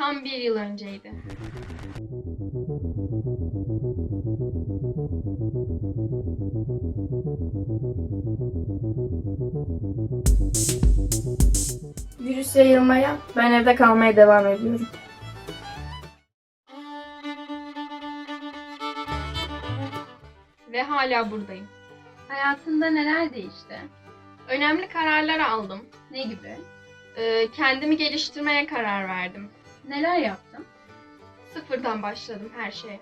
Tam bir yıl önceydi. Virüs yayılmaya, ben evde kalmaya devam ediyorum. Ve hala buradayım. Hayatında neler değişti? Önemli kararlar aldım. Ne gibi? Ee, kendimi geliştirmeye karar verdim. Neler yaptın? Sıfırdan başladım her şeye.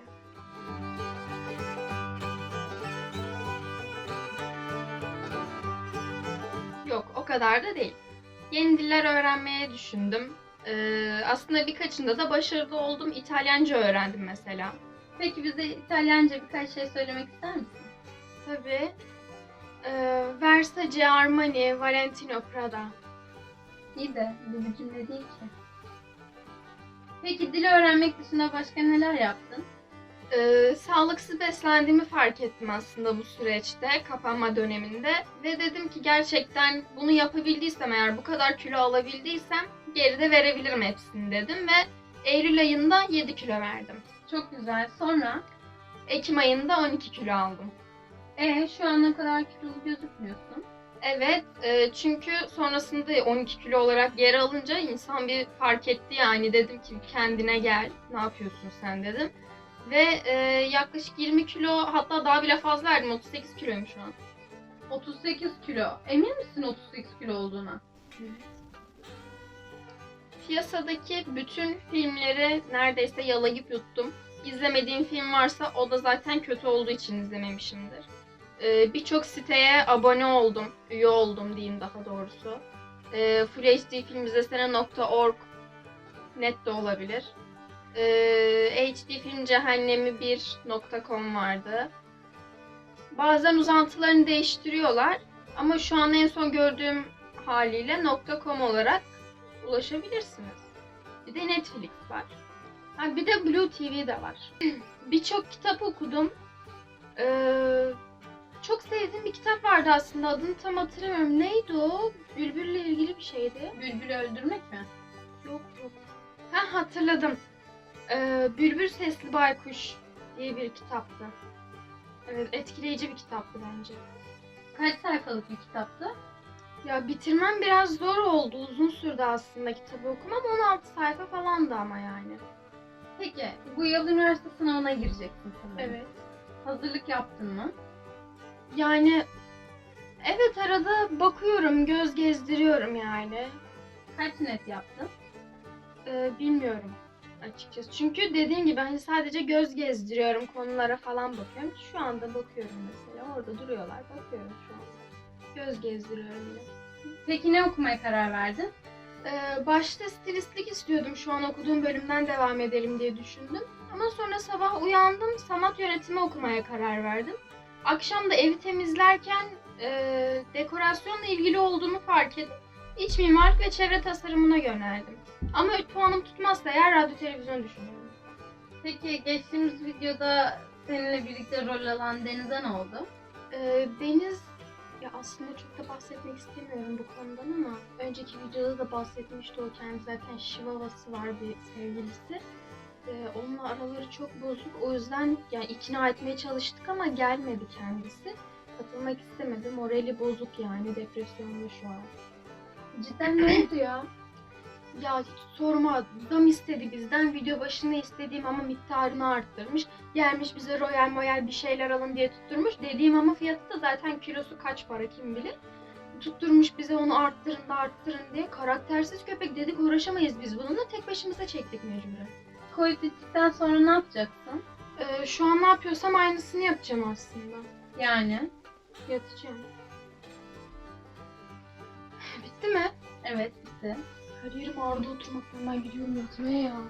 Yok, o kadar da değil. Yeni diller öğrenmeye düşündüm. Ee, aslında birkaçında da başarılı oldum. İtalyanca öğrendim mesela. Peki bize İtalyanca birkaç şey söylemek ister misin? Tabii. Ee, Versace, Armani, Valentino, Prada. İyi de bu bir cümle değil ki. Peki dil öğrenmek dışında başka neler yaptın? Ee, sağlıksız beslendiğimi fark ettim aslında bu süreçte, kapanma döneminde. Ve dedim ki gerçekten bunu yapabildiysem eğer, bu kadar kilo alabildiysem geride verebilirim hepsini dedim. Ve Eylül ayında 7 kilo verdim. Çok güzel. Sonra? Ekim ayında 12 kilo aldım. E şu ana kadar kilolu gözükmüyorsun. Evet, e, çünkü sonrasında 12 kilo olarak geri alınca insan bir fark etti yani dedim ki kendine gel, ne yapıyorsun sen dedim. Ve e, yaklaşık 20 kilo hatta daha bile fazla verdim 38 kiloyum şu an. 38 kilo. Emin misin 38 kilo olduğuna? Piyasadaki bütün filmleri neredeyse yalayıp yuttum. İzlemediğim film varsa o da zaten kötü olduğu için izlememişimdir. Ee, Birçok siteye abone oldum, üye oldum diyeyim daha doğrusu. Ee, Full HD film izlesene.org net de olabilir. Ee, HD film cehennemi 1.com vardı. Bazen uzantılarını değiştiriyorlar ama şu an en son gördüğüm haliyle .com olarak ulaşabilirsiniz. Bir de Netflix var. Ha, bir de Blue TV de var. Birçok kitap okudum. Ee, çok sevdiğim bir kitap vardı aslında. Adını tam hatırlamıyorum. Neydi o? Bülbülle ilgili bir şeydi. Bülbülü öldürmek mi? Yok yok. Ha hatırladım. Ee, Bülbül Sesli Baykuş diye bir kitaptı. Evet, etkileyici bir kitaptı bence. Kaç sayfalık bir kitaptı? Ya bitirmem biraz zor oldu. Uzun sürdü aslında kitabı okumam. 16 sayfa falandı ama yani. Peki bu yıl üniversite sınavına gireceksin sanırım. Evet. Hazırlık yaptın mı? Yani evet arada bakıyorum, göz gezdiriyorum yani. Kaç net yaptın? Ee, bilmiyorum açıkçası. Çünkü dediğim gibi hani sadece göz gezdiriyorum, konulara falan bakıyorum. Şu anda bakıyorum mesela. Orada duruyorlar. Bakıyorum şu an. Göz gezdiriyorum yine. Peki ne okumaya karar verdin? Ee, başta stilistlik istiyordum. Şu an okuduğum bölümden devam edelim diye düşündüm. Ama sonra sabah uyandım. Sanat yönetimi okumaya karar verdim. Akşam da evi temizlerken e, dekorasyonla ilgili olduğumu fark edip iç mimarlık ve çevre tasarımına yöneldim. Ama puanım tutmazsa eğer radyo televizyon düşünüyorum. Peki geçtiğimiz videoda seninle birlikte rol alan Deniz'e ne oldu? Ee, Deniz ya aslında çok da bahsetmek istemiyorum bu konudan ama önceki videoda da bahsetmişti o kendi zaten şivavası var bir sevgilisi. Ee, onunla araları çok bozuk. O yüzden yani ikna etmeye çalıştık ama gelmedi kendisi. Katılmak istemedi. Morali bozuk yani depresyonda şu an. Cidden ne oldu ya? Ya hiç sorma. Zam istedi bizden. Video başında istediğim ama miktarını arttırmış. Gelmiş bize royal moyal bir şeyler alın diye tutturmuş. Dediğim ama fiyatı da zaten kilosu kaç para kim bilir. Tutturmuş bize onu arttırın da arttırın diye. Karaktersiz köpek dedik uğraşamayız biz bununla. Tek başımıza çektik mecburen. Covid bittikten sonra ne yapacaksın? Ee, şu an ne yapıyorsam aynısını yapacağım aslında. Yani? Yatacağım. Bitti mi? Evet bitti. Her yerim ağrıdı oturmaktan ben gidiyorum yatmaya ya.